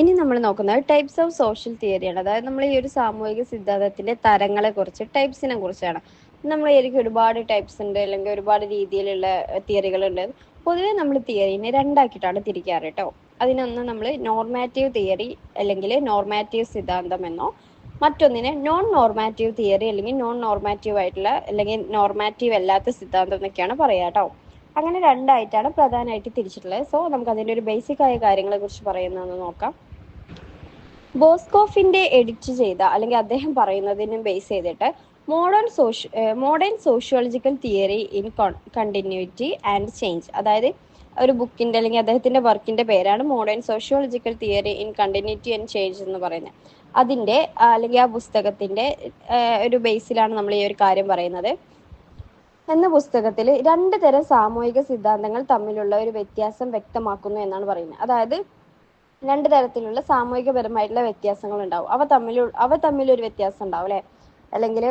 ഇനി നമ്മൾ നോക്കുന്നത് ടൈപ്സ് ഓഫ് സോഷ്യൽ തിയറിയാണ് അതായത് നമ്മൾ ഈ ഒരു സാമൂഹിക സിദ്ധാന്തത്തിന്റെ തരങ്ങളെ കുറിച്ച് ടൈപ്സിനെ കുറിച്ചാണ്. നമ്മൾ ശരിക്കും ഒരുപാട് ടൈപ്സ് ഉണ്ട് അല്ലെങ്കിൽ ഒരുപാട് രീതിയിലുള്ള തിയറികളുണ്ട് പൊതുവെ നമ്മൾ തിയറിനെ രണ്ടാക്കിയിട്ടാണ് തിരിക്കാറ് കേട്ടോ. അതിനൊന്ന് നമ്മൾ നോർമാറ്റീവ് തിയറി അല്ലെങ്കിൽ നോർമാറ്റീവ് സിദ്ധാന്തം എന്നോ മറ്റൊന്നിനെ നോൺ നോർമാറ്റീവ് തിയറി അല്ലെങ്കിൽ നോൺ നോർമാറ്റീവ് ആയിട്ടുള്ള അല്ലെങ്കിൽ നോർമാറ്റീവ് അല്ലാത്ത സിദ്ധാന്തം എന്നൊക്കെയാണ് പറയാ കേട്ടോ. അങ്ങനെ രണ്ടായിട്ടാണ് പ്രധാനമായിട്ട് തിരിച്ചിട്ടുള്ളത്. സോ നമുക്ക് അതിന്റെ ഒരു ബേസിക് ആയ കാര്യങ്ങളെ കുറിച്ച് പറയുന്നതെന്ന് നോക്കാം. ബോസ്കോഫിന്റെ എഡിറ്റ് ചെയ്ത അല്ലെങ്കിൽ അദ്ദേഹം പറയുന്നതിനും ബേസ് ചെയ്തിട്ട് modern socio modern sociological theory in continuity and change അതായത് ഒരു ബുക്കിന്റെ അല്ലെങ്കിൽ അദ്ദേഹത്തിന്റെ വർക്കിന്റെ പേരാണ് modern sociological theory in continuity and change എന്ന് പറയുന്നത്. അതിന്റെ അല്ലെങ്കിൽ ആ പുസ്തകത്തിന്റെ ഒരു ബേസിലാണ് നമ്മൾ ഈ ഒരു കാര്യം പറയുന്നത്. എന്ന പുസ്തകത്തിൽ രണ്ട് തരം സാമൂഹിക സിദ്ധാന്തങ്ങൾ തമ്മിലുള്ള ഒരു വ്യത്യാസം വ്യക്തമാക്കുന്നു എന്നാണ് പറയുന്നത്. അതായത് രണ്ട് തരത്തിലുള്ള സാമൂഹികപരമായിട്ടുള്ള വ്യത്യാസങ്ങൾ ഉണ്ടാവും അവ തമ്മിൽ അവ തമ്മിൽ ഒരു വ്യത്യാസം ഉണ്ടാവും അല്ലെ? അല്ലെങ്കിൽ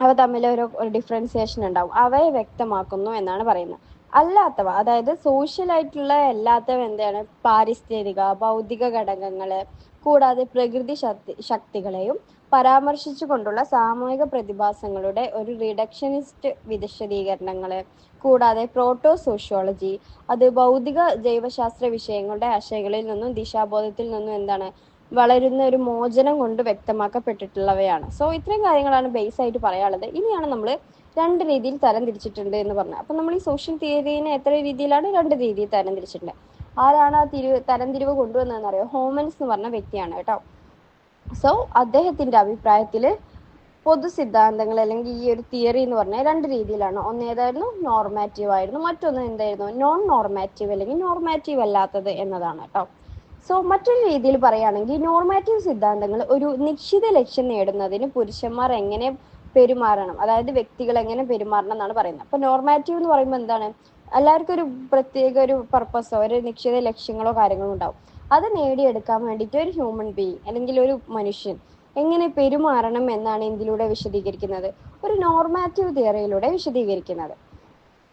അവ തമ്മിൽ ഒരു ഒരു ഡിഫറൻസിയേഷൻ ഉണ്ടാവും. അവയെ വ്യക്തമാക്കുന്നു എന്നാണ് പറയുന്നത്. അല്ലാത്തവ അതായത് സോഷ്യൽ ആയിട്ടുള്ള അല്ലാത്തവ എന്താണ്? പാരിസ്ഥിതിക ഭൗതിക ഘടകങ്ങൾ കൂടാതെ പ്രകൃതി ശക്തി ശക്തികളെയും പരാമർശിച്ചുകൊണ്ടുള്ള സാമൂഹിക പ്രതിഭാസങ്ങളുടെ ഒരു റിഡക്ഷനിസ്റ്റ് വിശദീകരണങ്ങൾ കൂടാതെ പ്രോട്ടോ സോഷ്യോളജി അത് ഭൗതിക ജൈവശാസ്ത്ര വിഷയങ്ങളുടെ ആശയങ്ങളിൽ നിന്നും ദിശാബോധത്തിൽ നിന്നും എന്താണ് വളരുന്ന ഒരു മോചനം കൊണ്ട് വ്യക്തമാക്കപ്പെട്ടിട്ടുള്ളവയാണ്. സോ ഇത്രയും കാര്യങ്ങളാണ് ബേസ് ആയിട്ട് പറയാനുള്ളത്. ഇനിയാണ് നമ്മൾ രണ്ട് രീതിയിൽ തരം തിരിച്ചിട്ടുണ്ട് എന്ന് പറഞ്ഞു. അപ്പൊ നമ്മൾ ഈ സോഷ്യൽ തിയറിനെ എത്ര രീതിയിലാണ് രണ്ട് രീതിയിൽ തരം തിരിച്ചിട്ടുണ്ട് ആരാണ് ആ തിരിവ് തരംതിരിവ് കൊണ്ടുവന്നതെന്ന് അറിയോ? ഹോമൻസ് എന്ന് പറഞ്ഞ വ്യക്തിയാണ് കേട്ടോ. സോ അദ്ദേഹത്തിന്റെ അഭിപ്രായത്തിൽ പൊതു സിദ്ധാന്തങ്ങൾ അല്ലെങ്കിൽ ഈ ഒരു തിയറി എന്ന് പറഞ്ഞാൽ രണ്ട് രീതിയിലാണ്. ഒന്ന് ഏതായിരുന്നു? നോർമാറ്റീവ് ആയിരുന്നു. മറ്റൊന്ന് എന്തായിരുന്നു? നോൺ നോർമാറ്റീവ് അല്ലെങ്കിൽ നോർമാറ്റീവ് അല്ലാത്തത് എന്നതാണ് കേട്ടോ. സോ മറ്റൊരു രീതിയിൽ പറയുകയാണെങ്കിൽ നോർമാറ്റീവ് സിദ്ധാന്തങ്ങൾ ഒരു നിശ്ചിത ലക്ഷ്യം നേടുന്നതിന് പുരുഷന്മാർ എങ്ങനെ പെരുമാറണം. അതായത് വ്യക്തികൾ എങ്ങനെ പെരുമാറണം എന്നാണ് പറയുന്നത്. അപ്പൊ നോർമാറ്റീവ് എന്ന് പറയുമ്പോൾ എന്താണ്? എല്ലാവർക്കും ഒരു പ്രത്യേക ഒരു പർപ്പസോ ഒരു നിശ്ചിത ലക്ഷ്യങ്ങളോ കാര്യങ്ങളോ ഉണ്ടാവും. അത് നേടിയെടുക്കാൻ വേണ്ടിയിട്ട് ഒരു ഹ്യൂമൻ ബീയിങ് അല്ലെങ്കിൽ ഒരു മനുഷ്യൻ എങ്ങനെ പെരുമാറണം എന്നാണ് ഇതിലൂടെ വിശദീകരിക്കുന്നത്. ഒരു നോർമാറ്റീവ് തിയറിയിലൂടെ വിശദീകരിക്കുന്നത്.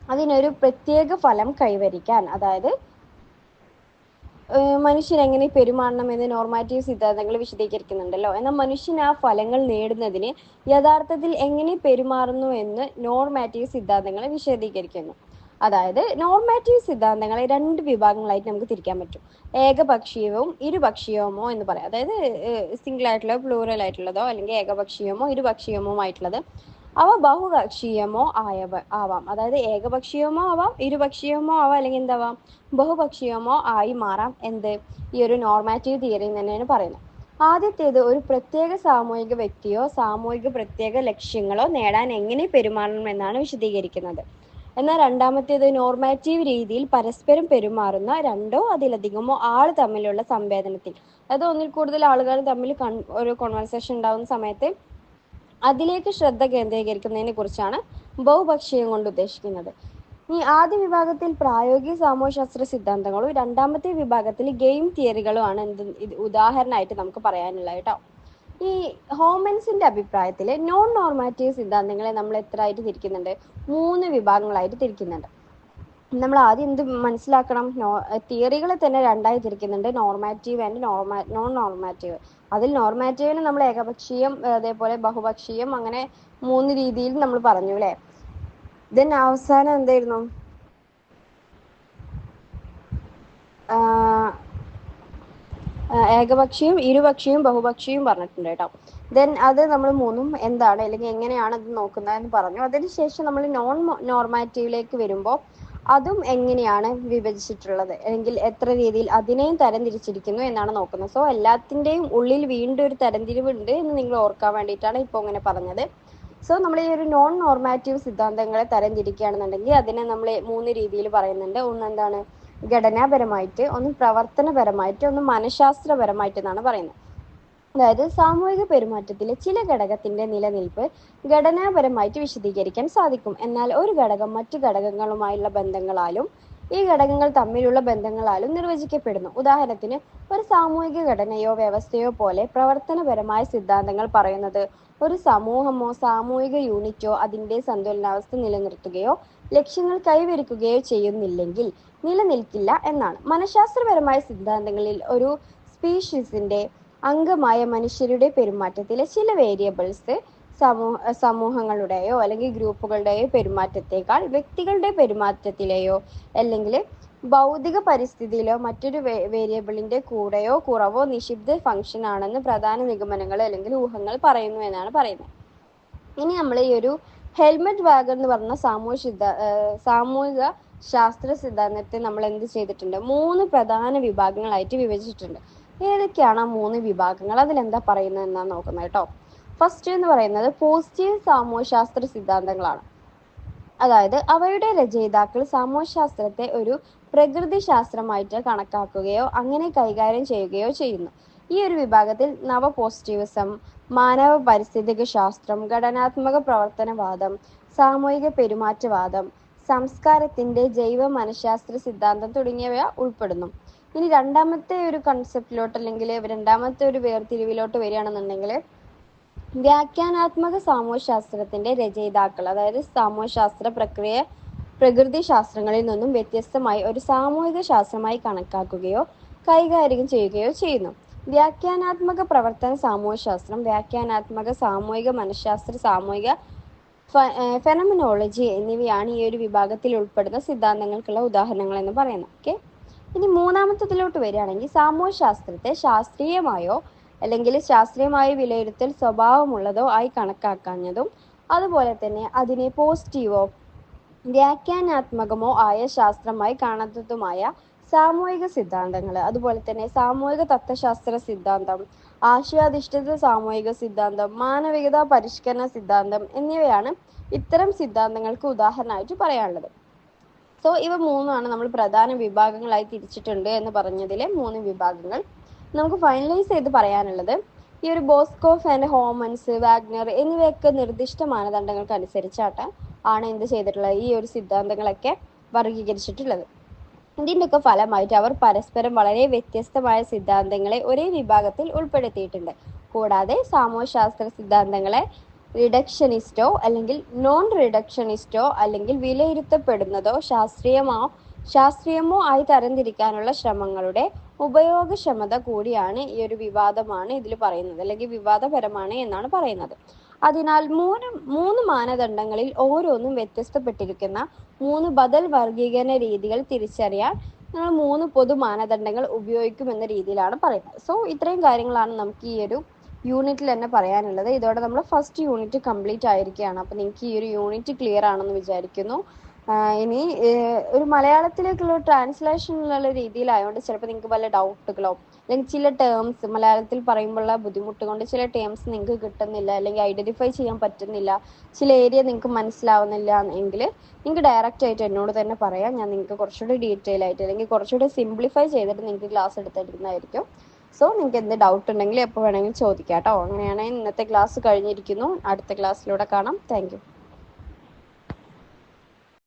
അതിനൊരു പ്രത്യേക ഫലം കൈവരിക്കാൻ അതായത് മനുഷ്യൻ എങ്ങനെ പെരുമാറണം എന്ന് നോർമാറ്റീവ് സിദ്ധാന്തങ്ങൾ വിശദീകരിക്കുന്നുണ്ടല്ലോ. എന്നാൽ മനുഷ്യൻ ആ ഫലങ്ങൾ നേടുന്നതിന് യഥാർത്ഥത്തിൽ എങ്ങനെ പെരുമാറുന്നു എന്ന് നോർമാറ്റീവ് സിദ്ധാന്തങ്ങൾ വിശദീകരിക്കുന്നു. അതായത് നോർമാറ്റീവ് സിദ്ധാന്തങ്ങളെ രണ്ട് വിഭാഗങ്ങളായിട്ട് നമുക്ക് തിരിക്കാൻ പറ്റും. ഏകപക്ഷീയവും ഇരുപക്ഷീയവുമോ എന്ന് പറയാം. അതായത് സിംഗിൾ ആയിട്ടുള്ളതോ പ്ലൂറൽ ആയിട്ടുള്ളതോ അല്ലെങ്കിൽ ഏകപക്ഷീയമോ ഇരുപക്ഷീയമോ ആയിട്ടുള്ളത് അവ ബഹുപക്ഷീയമോ ആയവ ആവാം. അതായത് ഏകപക്ഷീയമോ ആവാം ഇരുപക്ഷീയമോ ആവാം അല്ലെങ്കിൽ എന്താവാം? ബഹുപക്ഷീയമോ ആയി മാറാം എന്ത്? ഈ ഒരു നോർമാറ്റീവ് തിയറി തന്നെയാണ് പറയുന്നത്. ആദ്യത്തേത് ഒരു പ്രത്യേക സാമൂഹിക വ്യക്തിയോ സാമൂഹിക പ്രത്യേക ലക്ഷ്യങ്ങളോ നേടാൻ എങ്ങനെ പെരുമാറണം എന്നാണ് വിശദീകരിക്കുന്നത്. എന്നാൽ രണ്ടാമത്തേത് നോർമാറ്റീവ് രീതിയിൽ പരസ്പരം പെരുമാറുന്ന രണ്ടോ അതിലധികമോ ആൾ തമ്മിലുള്ള സംവേദനത്തിൽ. അതായത് ഒന്നിൽ കൂടുതൽ ആളുകൾ തമ്മിൽ ഒരു കോൺവെർസേഷൻ ഉണ്ടാകുന്ന സമയത്ത് അതിലേക്ക് ശ്രദ്ധ കേന്ദ്രീകരിക്കുന്നതിനെ കുറിച്ചാണ് ബഹുപക്ഷീയം കൊണ്ട് ഉദ്ദേശിക്കുന്നത്. ഈ ആദ്യ വിഭാഗത്തിൽ പ്രായോഗിക സാമൂഹ്യശാസ്ത്ര സിദ്ധാന്തങ്ങളും രണ്ടാമത്തെ വിഭാഗത്തിൽ ഗെയിം തിയറികളും ആണ് എന്ത് ഉദാഹരണമായിട്ട് നമുക്ക് പറയാനുള്ളത് കേട്ടോ. ഈ ഹോമൻസിന്റെ അഭിപ്രായത്തിൽ നോൺ നോർമാറ്റീവ് സിദ്ധാന്തങ്ങളെ നമ്മൾ എത്ര ആയിട്ട് തിരിക്കുന്നുണ്ട്? മൂന്ന് വിഭാഗങ്ങളായിട്ട് തിരിക്കുന്നുണ്ട്. നമ്മൾ ആദ്യം എന്ത് മനസ്സിലാക്കണം? തിയറികളെ തന്നെ രണ്ടായി തിരിക്കുന്നുണ്ട്. Normative and norma non normative അതിൽ നോർമാറ്റീവിന് നമ്മൾ ഏകപക്ഷീയം അതേപോലെ ബഹുപക്ഷീയം അങ്ങനെ മൂന്ന് രീതിയിൽ നമ്മൾ പറഞ്ഞു അല്ലേ? ദെൻ അവസാനം എന്തായിരുന്നു? ഏകപക്ഷീയം ഇരുപക്ഷീയം ബഹുപക്ഷീയം പറഞ്ഞിട്ടുണ്ട് കേട്ടോ. ദെൻ അത് നമ്മൾ മൂന്നും എന്താണ് അല്ലെങ്കിൽ എങ്ങനെയാണ് അത് നോക്കുന്നതെന്ന് പറഞ്ഞു. അതിനുശേഷം നമ്മൾ നോൺ നോർമാറ്റീവിലേക്ക് വരുമ്പോൾ അതും എങ്ങനെയാണ് വിഭജിച്ചിട്ടുള്ളത്? അല്ലെങ്കിൽ എത്ര രീതിയിൽ അതിനെയും തരംതിരിച്ചിരിക്കുന്നു എന്നാണ് നോക്കുന്നത്. സോ എല്ലാത്തിന്റെയും ഉള്ളിൽ വീണ്ടും ഒരു തരംതിരിവുണ്ട് എന്ന് നിങ്ങൾ ഓർക്കാൻ വേണ്ടിയിട്ടാണ് ഇപ്പോൾ ഇങ്ങനെ പറഞ്ഞത്. സോ നമ്മൾ ഈ ഒരു നോൺ നോർമാറ്റീവ് സിദ്ധാന്തങ്ങളെ തരംതിരിക്കുകയാണെന്നുണ്ടെങ്കിൽ അതിനെ നമ്മൾ മൂന്ന് രീതിയിൽ പറയുന്നുണ്ട്. ഒന്ന് എന്താണ്? ഘടനാപരമായിട്ട് ഒന്ന് പ്രവർത്തനപരമായിട്ട് ഒന്ന് മനഃശാസ്ത്രപരമായിട്ട് എന്നാണ് പറയുന്നത്. അതായത് സാമൂഹിക പെരുമാറ്റത്തിലെ ചില ഘടകത്തിന്റെ നിലനിൽപ്പ് ഘടനാപരമായിട്ട് വിശദീകരിക്കാൻ സാധിക്കും. എന്നാൽ ഒരു ഘടകം മറ്റു ഘടകങ്ങളുമായുള്ള ബന്ധങ്ങളാലും ഈ ഘടകങ്ങൾ തമ്മിലുള്ള ബന്ധങ്ങളാലും നിർവചിക്കപ്പെടുന്നു. ഉദാഹരണത്തിന് ഒരു സാമൂഹിക ഘടനയോ വ്യവസ്ഥയോ പോലെ പ്രവർത്തനപരമായ സിദ്ധാന്തങ്ങൾ പറയുന്നത് ഒരു സമൂഹമോ സാമൂഹിക യൂണിറ്റോ അതിന്റെ സന്തുലനാവസ്ഥ നിലനിർത്തുകയോ ലക്ഷ്യങ്ങൾ കൈവരിക്കുകയോ ചെയ്യുന്നില്ലെങ്കിൽ നിലനിൽക്കില്ല എന്നാണ്. മനഃശാസ്ത്രപരമായ സിദ്ധാന്തങ്ങളിൽ ഒരു സ്പീഷീസിന്റെ അംഗമായ മനുഷ്യരുടെ പെരുമാറ്റത്തിലെ ചില വേരിയബിൾസ് സമൂഹ സമൂഹങ്ങളുടെയോ അല്ലെങ്കിൽ ഗ്രൂപ്പുകളുടെയോ പെരുമാറ്റത്തേക്കാൾ വ്യക്തികളുടെ പെരുമാറ്റത്തിലെയോ അല്ലെങ്കിൽ ഭൗതിക പരിസ്ഥിതിയിലോ മറ്റൊരു വേരിയബിളിന്റെ കൂടെയോ കുറവോ നിഷിബ്ധ ഫംഗ്ഷൻ ആണെന്ന് പ്രധാന നിഗമനങ്ങൾ അല്ലെങ്കിൽ ഊഹങ്ങൾ പറയുന്നു എന്നാണ് പറയുന്നത്. ഇനി നമ്മൾ ഈ ഒരു ഹെൽമെറ്റ് വാഗർ എന്ന് പറഞ്ഞ സാമൂഹ്യ സിദ്ധ സാമൂഹിക ശാസ്ത്ര സിദ്ധാന്തത്തെ നമ്മൾ എന്ത് ചെയ്തിട്ടുണ്ട്? മൂന്ന് പ്രധാന വിഭാഗങ്ങളായിട്ട് വിഭജിച്ചിട്ടുണ്ട്. ഏതൊക്കെയാണ് ആ മൂന്ന് വിഭാഗങ്ങൾ? അതിലെന്താ പറയുന്നത് എന്നാണ് നോക്കുന്നത് കേട്ടോ. ഫസ്റ്റ് എന്ന് പറയുന്നത് പോസിറ്റീവ് സാമൂഹ്യശാസ്ത്ര സിദ്ധാന്തങ്ങളാണ്. അതായത് അവയുടെ രചയിതാക്കൾ സാമൂഹ്യശാസ്ത്രത്തെ ഒരു പ്രകൃതി ശാസ്ത്രമായിട്ട് കണക്കാക്കുകയോ അങ്ങനെ കൈകാര്യം ചെയ്യുകയോ ചെയ്യുന്നു. ഈ ഒരു വിഭാഗത്തിൽ നവ പോസിറ്റീവിസം മാനവ പരിസ്ഥിതിക ശാസ്ത്രം ഘടനാത്മക പ്രവർത്തനവാദം സാമൂഹിക പെരുമാറ്റവാദം സംസ്കാരത്തിന്റെ ജൈവ മനഃശാസ്ത്ര സിദ്ധാന്തം തുടങ്ങിയവ ഉൾപ്പെടുന്നു. ഇനി രണ്ടാമത്തെ ഒരു കൺസെപ്റ്റിലോട്ട് അല്ലെങ്കിൽ രണ്ടാമത്തെ ഒരു വേർതിരിവിലോട്ട് വരികയാണെന്നുണ്ടെങ്കിൽ വ്യാഖ്യാനാത്മക സാമൂഹ്യശാസ്ത്രത്തിന്റെ രചയിതാക്കൾ അതായത് സാമൂഹ്യശാസ്ത്ര പ്രക്രിയ പ്രകൃതി ശാസ്ത്രങ്ങളിൽ നിന്നും വ്യത്യസ്തമായി ഒരു സാമൂഹിക ശാസ്ത്രമായി കണക്കാക്കുകയോ കൈകാര്യം ചെയ്യുകയോ ചെയ്യുന്നു. വ്യാഖ്യാനാത്മക പ്രവർത്തന സാമൂഹ്യശാസ്ത്രം വ്യാഖ്യാനാത്മക സാമൂഹിക മനഃശാസ്ത്ര സാമൂഹിക ഫെനമിനോളജി എന്നിവയാണ് ഈ ഒരു വിഭാഗത്തിൽ ഉൾപ്പെടുന്ന സിദ്ധാന്തങ്ങൾക്കുള്ള ഉദാഹരണങ്ങൾ എന്ന് പറയുന്നത്. ഓക്കെ ഇനി മൂന്നാമത്തതിലോട്ട് വരികയാണെങ്കിൽ സാമൂഹ്യശാസ്ത്രത്തെ ശാസ്ത്രീയമായോ അല്ലെങ്കിൽ ശാസ്ത്രീയമായ വിലയിരുത്തൽ സ്വഭാവമുള്ളതോ ആയി കണക്കാക്കാഞ്ഞതും അതുപോലെ തന്നെ അതിനെ പോസിറ്റീവോ വ്യാഖ്യാനാത്മകമോ ആയ ശാസ്ത്രമായി കാണാത്തതുമായ സാമൂഹിക സിദ്ധാന്തങ്ങൾ അതുപോലെ തന്നെ സാമൂഹിക തത്വശാസ്ത്ര സിദ്ധാന്തം ആശയാധിഷ്ഠിത സാമൂഹിക സിദ്ധാന്തം മാനവികത പരിഷ്കരണ സിദ്ധാന്തം എന്നിവയാണ് ഇത്തരം സിദ്ധാന്തങ്ങൾക്ക് ഉദാഹരണമായിട്ട് പറയാനുള്ളത്. സോ ഇവ മൂന്നാണ് നമ്മൾ പ്രധാന വിഭാഗങ്ങളായി തിരിച്ചിട്ടുണ്ട് എന്ന് പറഞ്ഞതിലെ മൂന്ന് വിഭാഗങ്ങൾ. നമുക്ക് ഫൈനലൈസ് ചെയ്ത് പറയാനുള്ളത് ഈ ഒരു ബോസ്കോഫ് ആൻഡ് ഹോമൻസ് വാഗ്നർ എന്നിവയൊക്കെ നിർദ്ദിഷ്ട മാനദണ്ഡങ്ങൾക്ക് അനുസരിച്ചാട്ട് ആണ് എന്ത് ചെയ്തിട്ടുള്ളത് ഈ ഒരു സിദ്ധാന്തങ്ങളൊക്കെ വർഗീകരിച്ചിട്ടുള്ളത് ഇതിന്റെയൊക്കെ ഫലമായിട്ട് അവർ പരസ്പരം വളരെ വ്യത്യസ്തമായ സിദ്ധാന്തങ്ങളെ ഒരേ വിഭാഗത്തിൽ ഉൾപ്പെടുത്തിയിട്ടുണ്ട്. കൂടാതെ സാമൂഹ്യശാസ്ത്ര സിദ്ധാന്തങ്ങളെ റിഡക്ഷനിസ്റ്റോ അല്ലെങ്കിൽ നോൺ റിഡക്ഷനിസ്റ്റോ അല്ലെങ്കിൽ വിലയിരുത്തപ്പെടുന്നതോ ശാസ്ത്രീയമോ ശാസ്ത്രീയമോ ആയി തരംതിരിക്കാനുള്ള ശ്രമങ്ങളുടെ ഉപയോഗക്ഷമത കൂടിയാണ് ഈ ഒരു വിവാദമാണ് ഇതിൽ പറയുന്നത് അല്ലെങ്കിൽ വിവാദപരമാണ് എന്നാണ് പറയുന്നത്. അതിനാൽ മൂന്ന് മൂന്ന് മാനദണ്ഡങ്ങളിൽ ഓരോന്നും വ്യത്യസ്തപ്പെട്ടിരിക്കുന്ന മൂന്ന് ബദൽ വർഗീകരണ രീതികൾ തിരിച്ചറിയാൻ നമ്മൾ മൂന്ന് പൊതു മാനദണ്ഡങ്ങൾ ഉപയോഗിക്കുമെന്ന രീതിയിലാണ് പറയുന്നത്. സോ ഇത്രയും കാര്യങ്ങളാണ് നമുക്ക് ഈ ഒരു യൂണിറ്റിൽ തന്നെ പറയാനുള്ളത്. ഇതോടെ നമ്മൾ ഫസ്റ്റ് യൂണിറ്റ് കംപ്ലീറ്റ് ആയിരിക്കുകയാണ്. അപ്പോൾ നിങ്ങൾക്ക് ഈ ഒരു യൂണിറ്റ് ക്ലിയർ ആണെന്ന് വിചാരിക്കുന്നു. ഇനി ഒരു മലയാളത്തിലേക്കുള്ള ട്രാൻസ്ലേഷനിലുള്ള രീതിയിലായതുകൊണ്ട് ചിലപ്പോൾ നിങ്ങൾക്ക് പല ഡൗട്ടുകളോ അല്ലെങ്കിൽ ചില ടേംസ് മലയാളത്തിൽ പറയുമ്പോഴുള്ള ബുദ്ധിമുട്ട് കൊണ്ട് ചില ടേംസ് നിങ്ങൾക്ക് കിട്ടുന്നില്ല അല്ലെങ്കിൽ ഐഡന്റിഫൈ ചെയ്യാൻ പറ്റുന്നില്ല ചില ഏരിയ നിങ്ങൾക്ക് മനസ്സിലാവുന്നില്ല എങ്കിൽ നിങ്ങൾക്ക് ഡയറക്റ്റ് ആയിട്ട് എന്നോട് തന്നെ പറയാം. ഞാൻ നിങ്ങൾക്ക് കുറച്ചുകൂടി ഡീറ്റെയിൽ ആയിട്ട് അല്ലെങ്കിൽ കുറച്ചുകൂടി സിംപ്ലിഫൈ ചെയ്തിട്ട് നിങ്ങൾക്ക് ക്ലാസ് എടുത്തെടുക്കുന്നതായിരിക്കും സോ നിങ്ങൾക്ക് എന്ത് ഡൗട്ട് ഉണ്ടെങ്കിൽ എപ്പോൾ വേണമെങ്കിലും ചോദിക്കാം കേട്ടോ അങ്ങനെയാണെങ്കിൽ ഇന്നത്തെ ക്ലാസ് കഴിഞ്ഞിരിക്കുന്നു. അടുത്ത ക്ലാസ്സിലൂടെ കാണാം. താങ്ക്